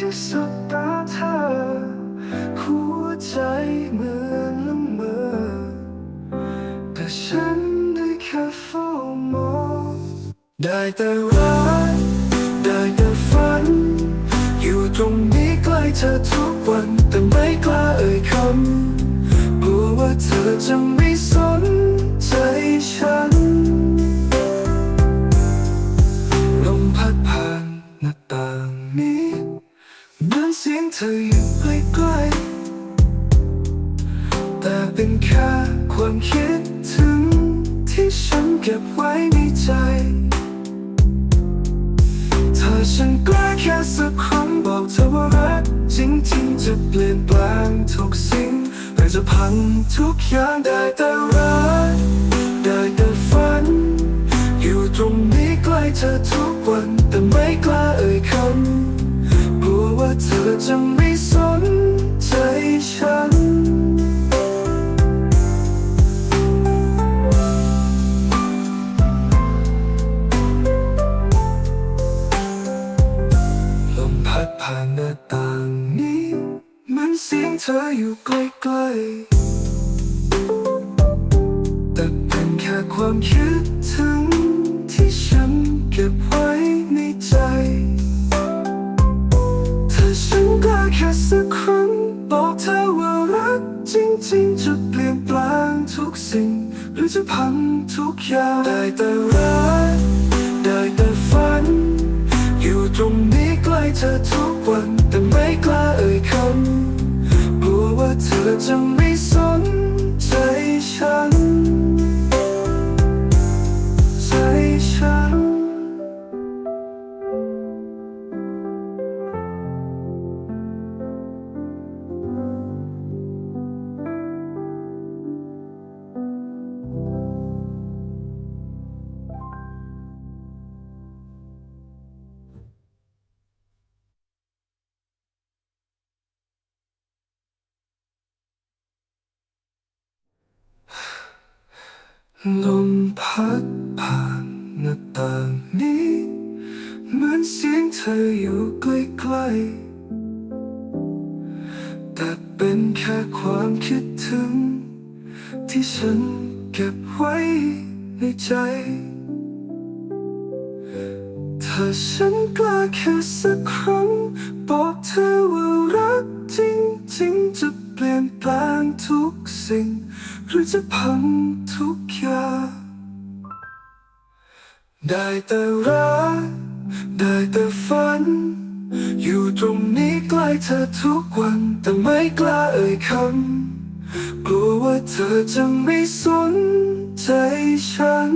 ที่สบตาเธอ หัวใจเหมือนละเมอแต่ฉันได้แค่เฝ้ามองได้แต่รักได้แต่ฝัน อยู่ตรงนี้ใกล้เธอทุกวัน แต่ไม่กล้าเอ่ยคำกลัวว่าเธอจะไม่สนใจฉัน ธออยู่ใกล้ๆแต่เป็นแค่ความคิดถึง ที่ฉันเก็บไว้ในใจถ้าฉันกล้าแค่สักครั้งบอกเธอว่ารักจริงๆจะเปลี่ยนแปลงทุกสิ่งหรือจะพังทุกอย่างได้แต่รักได้แต่ฝัน อยู่ตรงนี้ใกล้เธอทุกวันแต่ไม่กล้าเอ่ยคำ ว่าเธอจะไม่สนใจฉัน ลมพัดผ่านหน้าต่างนี้เหมือนเสียงเธออยู่ใกล้ๆแต่เป็นแค่ความคิดถึง จริงจะเปลี่ยนแปลงทุกสิ่ง หรือจะพังทุกอย่าง ได้แต่รักได้แต่ฝัน อยู่ตรงนี้ใกล้เธอทุกวัน แต่ไม่กล้าเอ่ยคำกลัวว่าเธอจะไม่สนใจฉัน ลมพัดผ่านหน้าต่างนี้ เหมือนเสียงเธออยู่ใกล้ๆ แต่เป็นแค่ความคิดถึง ที่ฉันเก็บไว้ในใจ ถ้าฉันกล้าแค่สักครั้ง บอกเธอว่ารักจริงๆจะ เปลี่ยนแปลงทุกสิ่ง หรือจะพังทุกอย่าง ได้แต่รัก ได้แต่ฝัน อยู่ตรงนี้ใกล้เธอทุกวัน แต่ไม่กล้าเอ่ยคำ กลัวว่าเธอจะไม่สนใจฉัน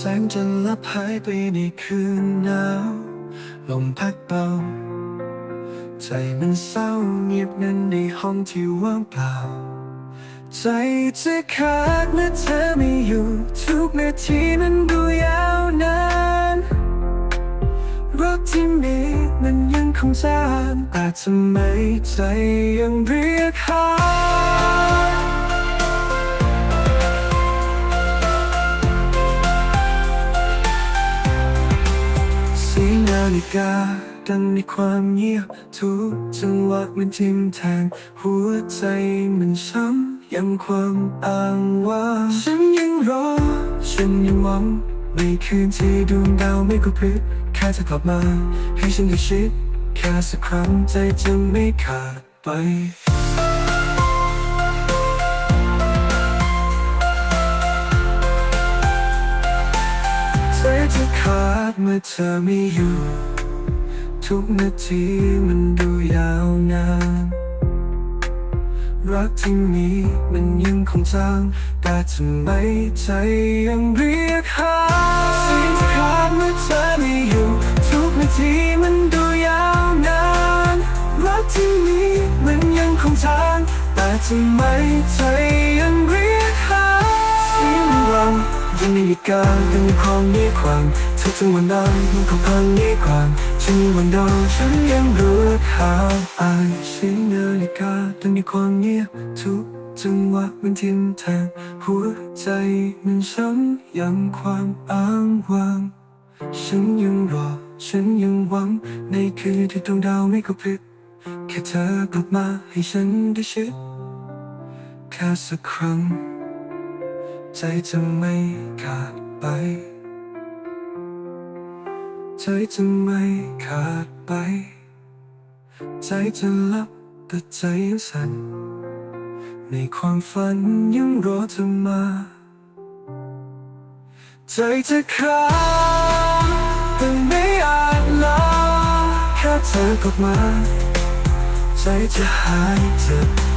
แสงจันทร์ลับหายไปในคืนหนาว ลมพัดเบา ใจมันเศร้าเงียบงันในห้องที่ว่างเปล่า ใจจะขาดเมื่อเธอไม่อยู่ ทุกนาทีมันดูยาวนานรักที่มีมันยังคงจางแต่ทำไมใจยังเรียกหา ฬิกา ดังในความเงียบทุกจังหวะมันทิมแทง หัวใจมันช้ำยังความอ้างว่า ฉันยังรอ ฉันยังหวังในคืนที่ดวงดาวไม่กระพริบแค่จะกลับมา ให้ฉันได้ชิดแค่สักครั้งใจจะไม่ขาดไปาดเมื่อเธอไม่อยู่ ทุกนาทีมันดูยาวนาน รักที่มีมันยังคงจางแต่ทำไมใจยังเรียกหาสิ่งที่ขาดเมื่อเธอไม่อยู่ ทุกนาทีมันดูยาวนาน รักที่มีมันยังคงจางแต่ทำไมใจยังเรียกหาเสียงรังยังมีการเป็นความเรียกความ เธอจึงวันนั้นมันคงพันเรียกความฉันมีวันเดียวฉันยังรู้หาอ่านเสียงนาฬิกาแต่มีความเงียบทุกจังหวะมันทิมแทงหัวใจมันช้ำยังความอ้างว้าง ฉันยังรอ ฉันยังหวัง ในคืนที่ดวงดาวไม่กระพริบแค่เธอกลับมาให้ฉันได้ชิดแค่สักครั้ง ใจจะไม่ขาดไป ใจจะไม่ขาดไป ใจจะลับแต่ใจยังสั่น ในความฝันยังรอเธอมา ใจจะขาดแต่ไม่อาจลาแค่เธอกลับมา ใจจะหายเจ็บ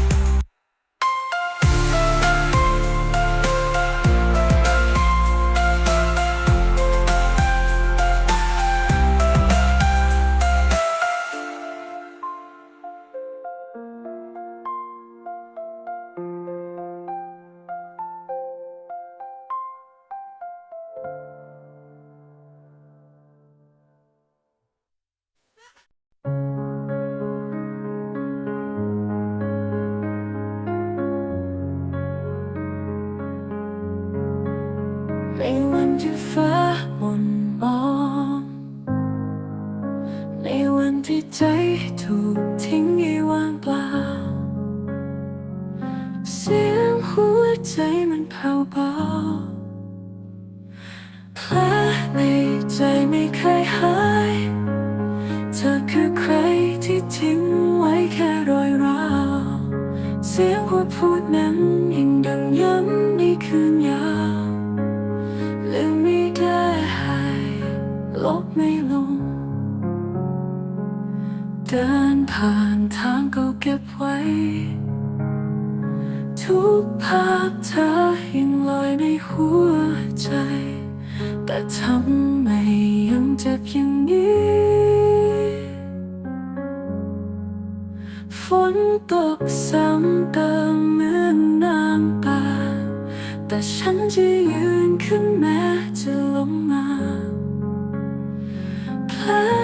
พูดนั้นยังดังย้ำในคืนยาวลืมไม่ได้ลบไม่ลง เดินผ่านทางเก่าเก็บไว้ ทุกภาพเธอยังลอยในหัวใจ แต่ทำ ตกซ้ำเติมเหมือนน้ำตาแต่ฉันจะยืนขึ้นแม้จะลงมาแผล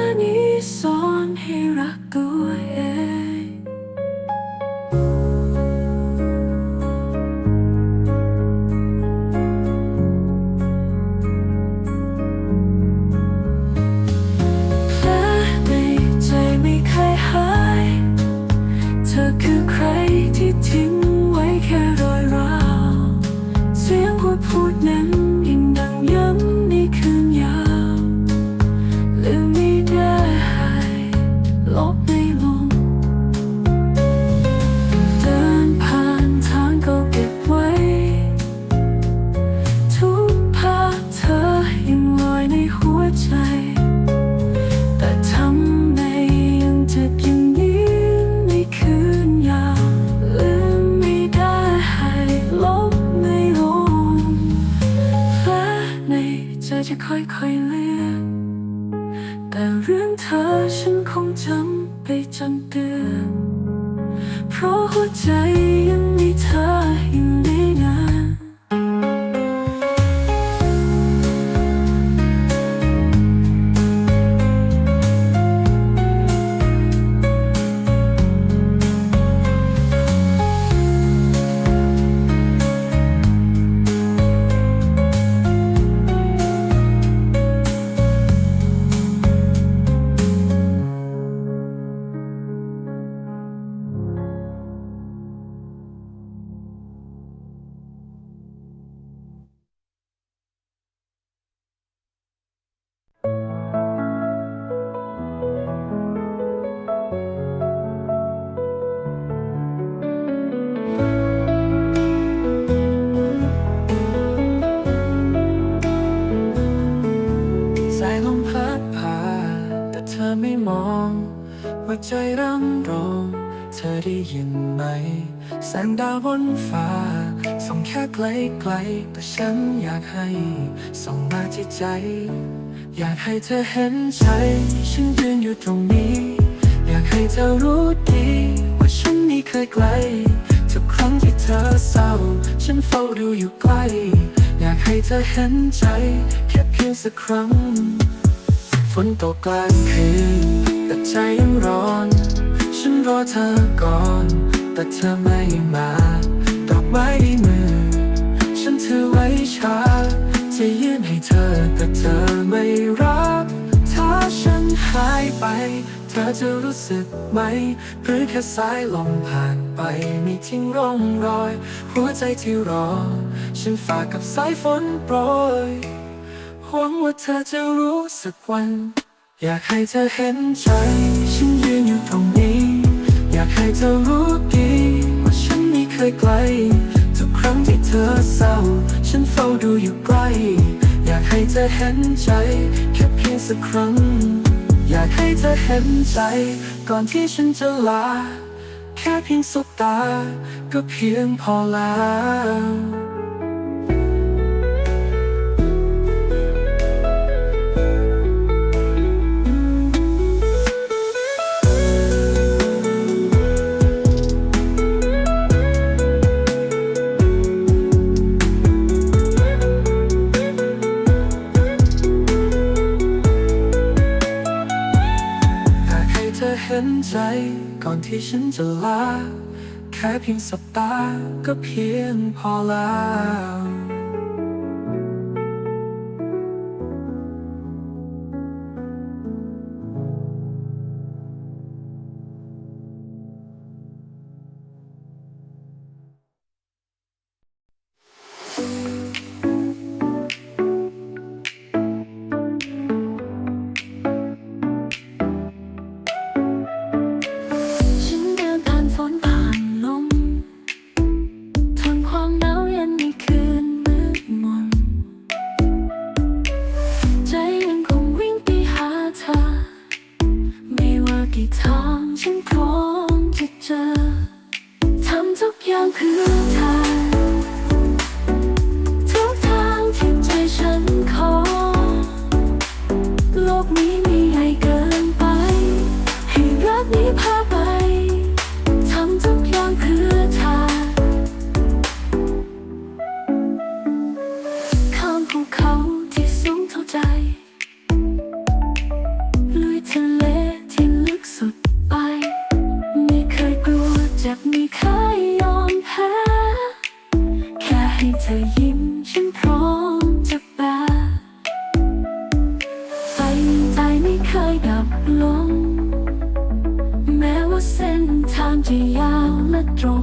งดาวบนฟ้า ส่องแค่ไกลไกลๆแต่ฉันอยากให้ ส่องมาที่ใจ อยากให้เธอเห็นใจฉันยืนอยู่ตรงนี้ อยากให้เธอรู้ดี ว่าฉันไม่เคยไกล ทุกครั้งที่เธอเศร้า ฉันเฝ้าดูอยู่ใกล้ อยากให้เธอเห็นใจ แค่เพียงสักครั้ง ฝนตกกลางคืนแต่ใจยังร้อน ฉันรอเธอก่อน แต่เธอไม่มา ดอกไม้ในมือ ฉันถือไว้ช้า จะยื่นให้เธอแต่เธอไม่รับ ถ้าฉันหายไป เธอจะรู้สึกไหม หรือแค่สายลมผ่านไปไม่ทิ้งร่องรอย หัวใจที่รอ ฉันฝากกับสายฝนโปรยหวังว่าเธอจะรู้สักวัน อยากให้เธอเห็นใจ ฉันยืนอยู่ตรง อยากให้เธอรู้ดีว่าฉันไม่เคยไกล ทุกครั้งที่เธอเศร้า ฉันเฝ้าดูอยู่ใกล้ อยากให้เธอเห็นใจ แค่เพียงสักครั้ง อยากให้เธอเห็นใจ ก่อนที่ฉันจะลา แค่เพียงสบตา ก็เพียงพอแล้ว ให้เธอเห็นใจก่อนที่ฉันจะลา แค่เพียงสัปดาห์ก็เพียงพอแล้ว กี่ทางฉันพร้อมจะเจอทำทุกอย่างคือา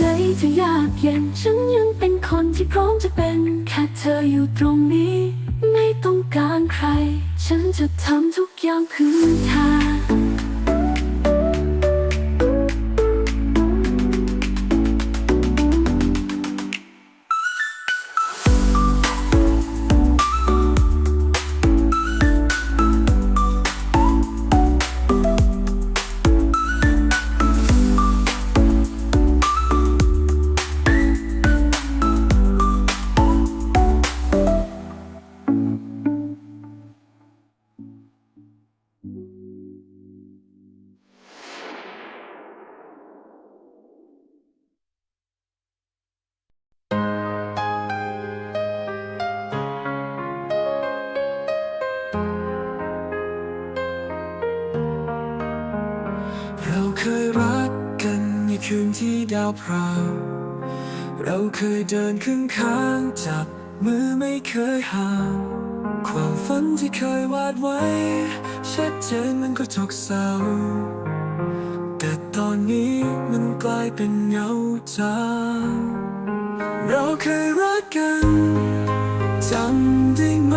ไหนจะยากเย็น ฉันยังเป็นคนที่พร้อมจะเป็น แค่เธออยู่ตรงนี้ ไม่ต้องการใคร ฉันจะทำทุกอย่างคือเธอ นที่ดาวพราวเราเคยเดินข้างข้างๆจับมือไม่เคยห่างความฝันที่เคยวาดไว้ ชัดเจนมันก็ตกเศร้าแต่ตอนอนนี้มันกลายเป็นเงาจางเราเคยรักกันจำได้ไหม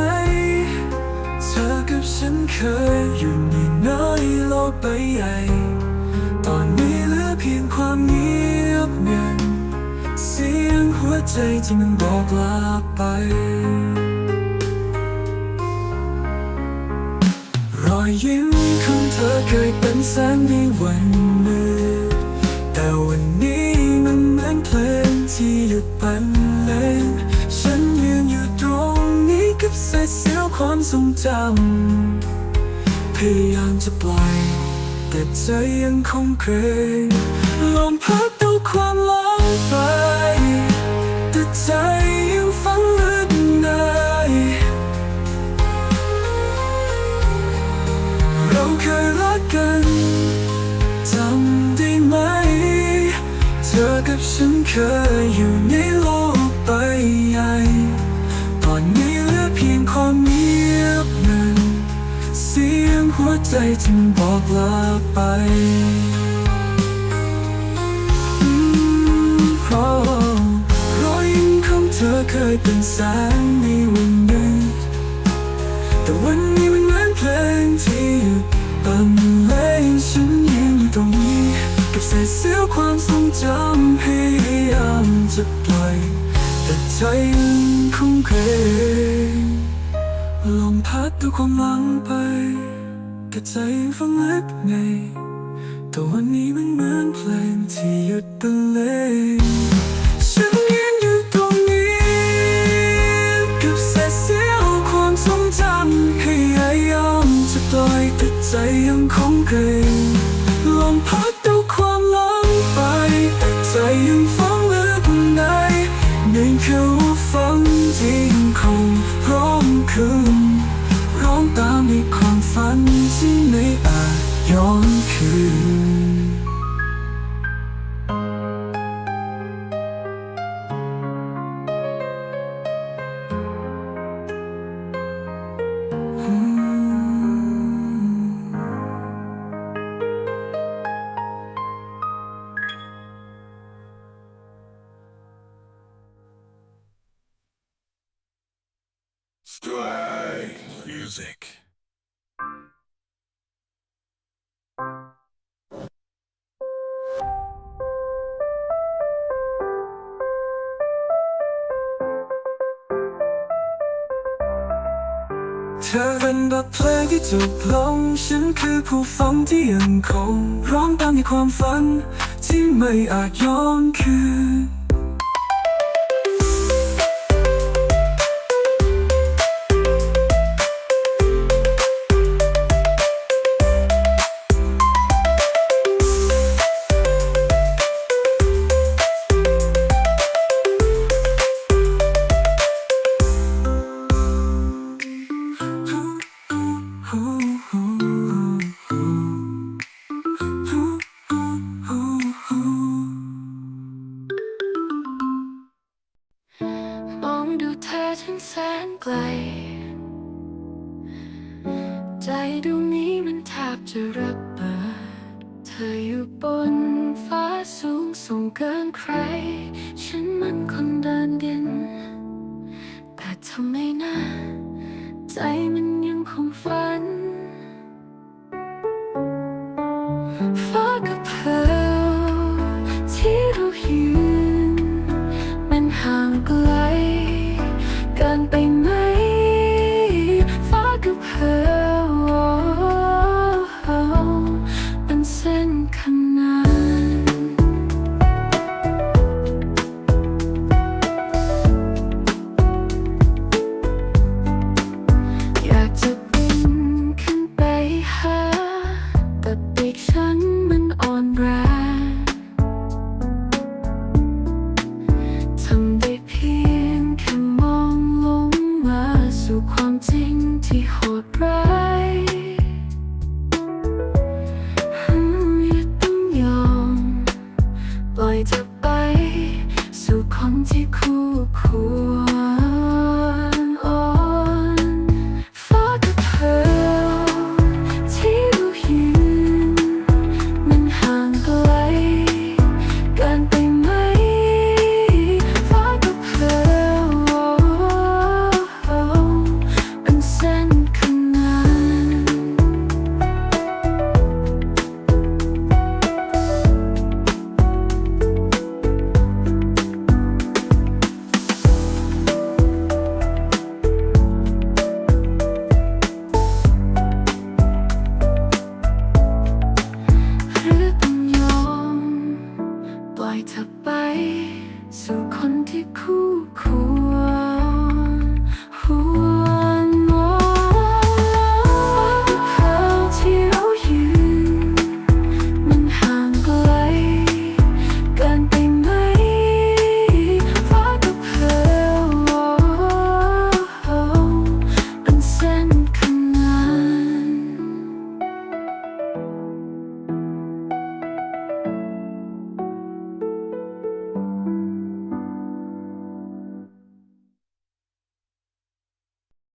เธอกับฉันเคยอยู่ในน้อยโลกใบใหญ่ ใจที่มันบอกลาไป รอยยิ้มของเธอเคยเป็นแสงในวันมืดแต่วันนี้มันเหมือนเพลงที่หยุดบรรเลงฉันยืนอยู่ตรงนี้กับเศษเสี้ยวความทรงจำพยายามจะปล่อยแต่ใจยังคงเกรงลมพัด ฉันเคยอยู่ในโลกใบใหญ่ ตอนนี้เหลือเพียงความเงียบงันเสียงหัวใจที่มันบอกลาไปเพราะรอยยิ้มของเธอเคยเป็นแสงในวันหนึ่ง แต่วันนี้มันเหมือนเพลงที่หยุดบรรเลงฉันยืนอยู่ตรงนี้ กับเศษเสี้ยวความทรงามจะปล่อยแต่ใจยังคงเคยลมพัดตัวความหลังไปแต่ใจฟังเล็กไงแต่วันนี้มันเหมือนเพลงที่หยุดบรรเลง อา เธอเป็นบทเพลงที่จบลง ฉันคือผู้ฟังที่ยังคง ร้องตามในความฝัน ที่ไม่อาจย้อนคืน